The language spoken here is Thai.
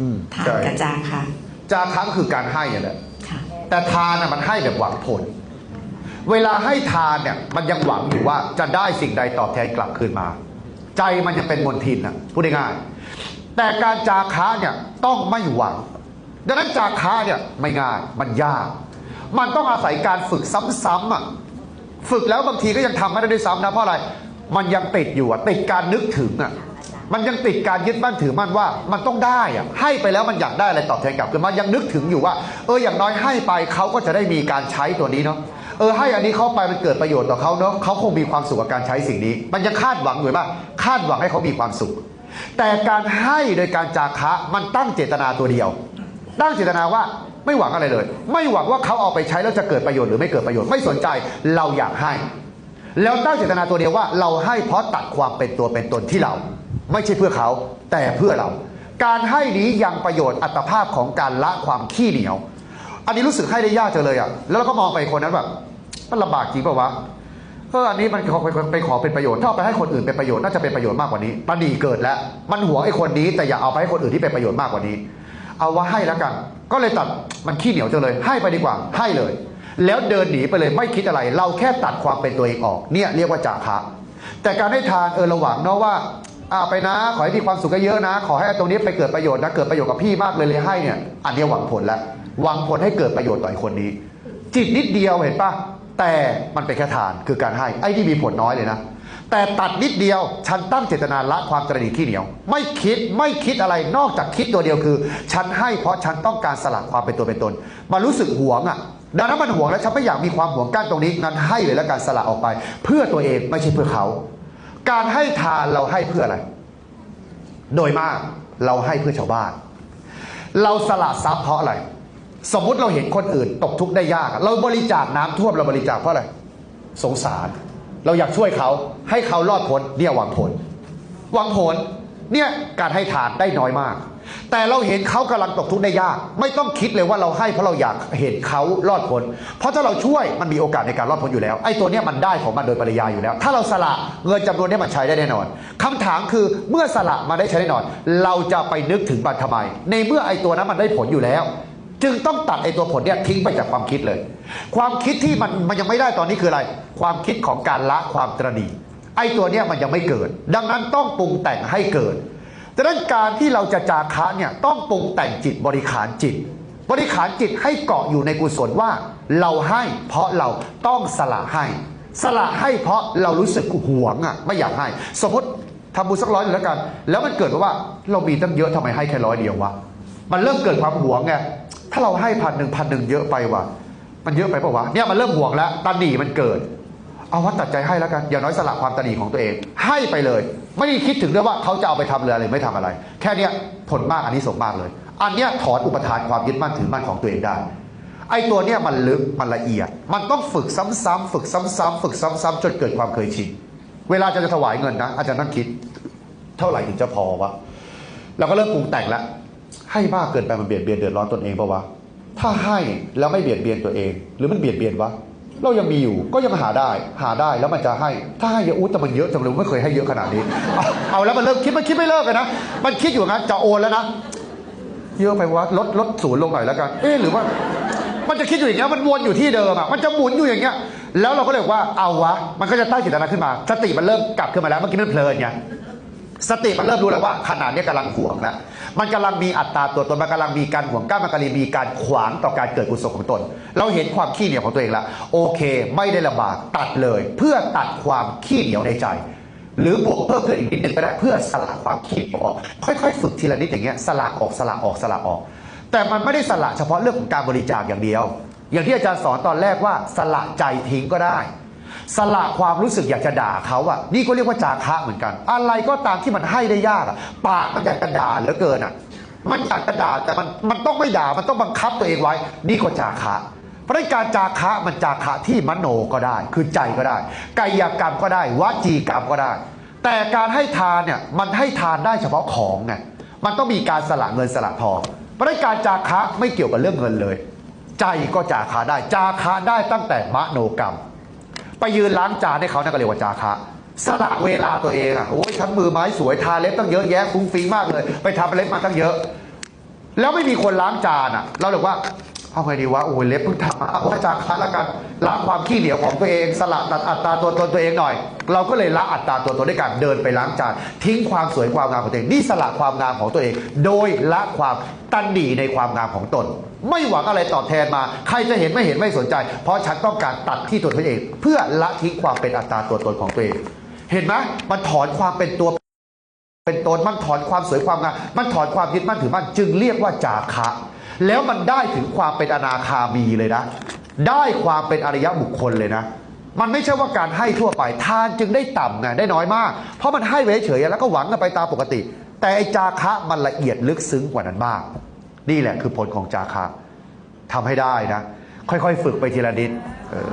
อืมทานใช่กับจาค่ะจาคะก็คือการให้เนี่ยแหละค่ะแต่ทานน่ะมันให้แบบหวังผล เวลาให้ทานเนี่ยมันยังหวังอยู่ว่าจะได้สิ่งใดตอบแทนกลับคืนมา ใจมันยังเป็นมนทินอะพูดง่ายๆแต่การจาคะเนี่ยต้องไม่หวัง ดังนั้นจาคะเนี่ยไม่ง่ายมันยาก มันต้องอาศัยการฝึกซ้ำๆอะฝึกแล้วบางทีก็ยังทำไม่ได้ด้วยซ้ำนะเพราะอะไร มันยังติดอยู่อะติดการนึกถึงอะ มันยังติดการยึดมั่นถือมั่นว่ามันต้องได้อะให้ไปแล้วมันอยากได้อะไรตอบแทนกลับคืนมายังนึกถึงอยู่ว่า เอออย่างน้อยให้ไปเขาก็จะได้มีการใช้ตัวนี้เนาะเออให้อันนี้เข้าไปมันเกิดประโยชน์ต่อเขาเนาะเขาคงมีความสุขกับการใช้สิ่งนี้ มันยังคาดหวังอยู่ว่าคาดหวังให้เขามีความสุข แต่การให้โดยการจาคะมันตั้งเจตนาตัวเดียว ตั้งเจตนาว่าไม่หวังอะไรเลย ไม่หวังว่าเขาเอาไปใช้แล้วจะเกิดประโยชน์หรือไม่เกิดประโยชน์ไม่สนใจเราอยากให้ แล้วตั้งเจตนาตัวเดียวว่า เราให้เพราะตัดความเป็นตัวเป็นตนที่เรา ไม่ใช่เพื่อเขาแต่เพื่อเรา การให้นี้ยังประโยชน์อัตภาพของการละความขี้เหนียว อันนี้รู้สึกให้ได้ยากจังเลยอะแล้วเราก็มองไปคนนั้นแบบมันลำบากจริงป่าวะเอออันนี้มันขอไปขอเป็นประโยชน์ถ้าเอาไปให้คนอื่นเป็นประโยชน์น่าจะเป็นประโยชน์มากกว่านี้ปณีเกิดแล้ว มันหวงไอ้คนนี้แต่อย่าเอาไปให้คนอื่นที่เป็นประโยชน์มากกว่านี้ เอาว่าให้แล้วกัน ก็เลยตัดมันขี้เหนียวจังเลย ให้ไปดีกว่าให้เลย แล้วเดินหนีไปเลยไม่คิดอะไร เราแค่ตัดความเป็นตัวเองออก เนี่ยเรียกว่าจาคะแต่การให้ทานเออระหวังเนาะว่า อ่าไปนะ ขอให้มีความสุขเยอะนะ ขอให้ตรงนี้ไปเกิดประโยชน์นะ เกิดประโยชน์กับพี่มากเลยเลยให้เนี่ย อันนี้หวังผลแล้ว หวังผลให้เกิดประโยชน์ต่อไอคนนี้ จิตนิดเดียวเห็นปะแต่มันเป็นแค่ทานคือการให้ ไอ้ที่มีผลน้อยเลยนะ แต่ตัดนิดเดียว ฉันตั้งเจตนาละความตระหนี่ขี้เหนียว ไม่คิดไม่คิดอะไรนอกจากคิดตัวเดียวคือ ฉันให้เพราะฉันต้องการสละความเป็นตัวเป็นตนมันรู้สึกหวงอะดังนั้นมันหวงแล้วฉันไม่อยากมีความหวงกั้นตรงนี้งั้นให้เลยแล้วการสละออกไป เพื่อตัวเองไม่ใช่เพื่อเขา การให้ทานเราให้เพื่ออะไร โดยมากเราให้เพื่อชาวบ้าน เราสละทรัพย์เพราะอะไร สมมติเราเห็นคนอื่น ตกทุกข์ได้ยาก เราบริจาคน้ำท่วมเราบริจาคเพราะอะไร สงสาร เราอยากช่วยเขาให้เขารอดพ้นเนี่ยหวังผล หวังผล เนี่ยการให้ทานได้น้อยมาก แต่เราเห็นเขากำลังตกทุกข์ได้ยาก ไม่ต้องคิดเลยว่าเราให้เพราะเราอยากเห็นเขารอดพ้นเพราะถ้าเราช่วยมันมีโอกาสในการรอดพ้นอยู่แล้วไอ้ตัวเนี้ยมันได้ของมันโดยปริยายอยู่แล้ว ถ้าเราสละเงินจำนวนเนี้ยมันใช้ได้แน่นอนคำถามคือเมื่อสละมาได้ใช้แน่นอน เราจะไปนึกถึงมันทำไม ในเมื่อไอ้ตัวนั้นมันได้ผลอยู่แล้ว จึงต้องตัดไอ้ตัวผลเนี่ยทิ้งไปจากความคิดเลย ความคิดที่มันมันยังไม่ได้ตอนนี้คืออะไร ความคิดของการละความตระหนี่ ไอ้ตัวเนี้ยมันยังไม่เกิด ดังนั้นต้องปรุงแต่งให้เกิดดังนั้นการที่เราจะจาคะเนี่ยต้องปรุงแต่งจิตบริขารจิต บริขารจิตให้เกาะอยู่ในกุศลว่า เราให้เพราะเราต้องสละให้ สละให้เพราะเรารู้สึกหวงอะไม่อยากให้ สมมติทำบุญสักร้อยหนึ่งแล้วกัน แล้วมันเกิดว่าเรามีตั้งเยอะทำไมให้แค่ร้อยเดียววะมันเริ่มเกิดความหวงไงถ้าเราให้พันหนึ่งพันหนึ่งเยอะไปวะมันเยอะไปปะวะเนี่ยมันเริ่มหวงแล้วตันหนีมันเกิด เอาวัดตัดใจให้แล้วกันอย่างน้อยสละความตันหนีของตัวเอง ให้ไปเลย ไม่ได้คิดถึงด้วยว่าเขาจะเอาไปทำอะไรหรือไม่ทำอะไร แค่เนี้ยผลมากอันนี้สงมากเลย อันเนี้ยถอนอุปทานความยึดมั่นถือมั่นของตัวเองได้ไอ้ตัวเนี้ยมันลึกมันละเอียด มันต้องฝึกซ้ำๆฝึกซ้ำๆฝึกซ้ำๆจนเกิดความเคยชินเวลาจะจะถวายเงินนะอาจารย์นั่งคิด เท่าไหร่ถึงจะพอวะเราก็เริ่มปรุงแต่งแล้วให้มากเกินไปมันเบียดเบียนเดือดร้อนตนเองปะวะถ้าให้แล้วไม่เบียดเบียนตัวเอง หรือมันเบียดเบียนวะ เรายังมีอยู่ก็ยังหาได้ หาได้แล้วมันจะให้ ถ้าให้เยอะอู้แต่มันเยอะจังเลยไม่เคยให้เยอะขนาดนี้ เอาเอาแล้วมันเริ่มคิดมันคิดไม่เลิกเลยนะมันคิดอยู่งั้นจะโอนแล้วนะเยอะไปวะลดลดศูนย์ลงหน่อยแล้วกัน เอ๊หรือว่า มันจะคิดอยู่อย่างเงี้ยมันวนอยู่ที่เดิมอะมันจะหมุนอยู่อย่างเงี้ย แล้วเราก็เลยบว่าเอาวะ มันก็จะตั้งจิตนาขึ้นมา สติมันเริ่มกลับขึ้นมาแล้วเมื่อกี้มันเพลินไง สติมันเริ่มรู้แล้วว่าขนาดนี้กำลังห่วงแล้วมันกำลังมีอัตราตัวตนมันกำลังมีการห่วงกล้ามันกำลังมีการขวางต่อการเกิดกุศลของตน เราเห็นความขี้เหนียวของตัวเองแล้วโอเค ไม่ได้ลำบากตัดเลย เพื่อตัดความขี้เหนียวในใจ หรือบวกเพิ่มขึ้นอีกนิดนึงก็ได้เพื่อสละความขี้เหนียวออกค่อยๆฝึกทีละนิดอย่างเงี้ยสละออกสละออกสละออก แต่มันไม่ได้สละเฉพาะเรื่องของการบริจาคอย่างเดียว อย่างที่อาจารย์สอนตอนแรกว่าสละใจทิ้งก็ได้ สละความรู้สึกอยากจะด่าเขาอะนี่ก็เรียกว่าจาคะเหมือนกัน อะไรก็ตามที่มันให้ได้ยากอะปากมันอยากจะด่าเหลือเกินอะมันอยากจะด่าแต่มันมันต้องไม่ด่ามันต้องบังคับตัวเองไว้ นี่ก็จาคะเพราะฉะนั้นการจาคะมันจาคะที่มโนก็ได้ คือใจก็ได้กายกรรมก็ได้วจีกรรมก็ได้ แต่การให้ทานเนี่ยมันให้ทานได้เฉพาะของไงมันต้องมีการสละเงินสละทองเพราะฉะนั้นการจาคะไม่เกี่ยวกับเรื่องเงินเลย ใจก็จาคะได้จาคะได้ตั้งแต่มโนกรรม ไปยืนล้างจานให้เขานั่นก็เรียกว่าจาคะสละเวลาตัวเองอะโอ้ยฉันมือไม้สวยทาเล็บตั้งเยอะแยะฟุ้งฟิ้งมากเลย ไปทำเล็บมาตั้งเยอะ แล้วไม่มีคนล้างจานอะ เราเลยว่าเอาไงดีวะโอ้ยเล็บเพิ่งทำมาเอาว่าจาคัดละกันล้างความขี้เหนียวของตัวเอง สละตัดอัตราตัวตนตัวเองหน่อย เราก็เลยละอัตราตัวตนด้วยการเดินไปล้างจานทิ้งความสวยความงามของตัวเองนี่สละความงามของตัวเอง โดยละความตันดีในความงามของตน ไม่หวังอะไรตอบแทนมา ใครจะเห็นไม่เห็นไม่สนใจ เพราะฉันต้องการตัดที่ตัวตัวเอง เพื่อละทิ้งความเป็นอัตราตัวตนของตัวเอง เห็นไหมมันถอนความเป็นตัวเป็นตนมันถอนความสวยความงามมันถอนความยึดมั่นถือมั่นจึงเรียกว่าจาคะ แล้วมันได้ถึงความเป็นอนาคามีเลยนะ ได้ความเป็นอริยบุคคลเลยนะมันไม่ใช่ว่าการให้ทั่วไปทานจึงได้ต่ำไงได้น้อยมาก เพราะมันให้ไว้เฉยแล้วก็หวังกันไปตามปกติ แต่ไอจาคะมันละเอียดลึกซึ้งกว่านั้นมาก นี่แหละคือผลของจาคะทำให้ได้นะ ค่อยๆ ฝึกไปทีละนิดเออ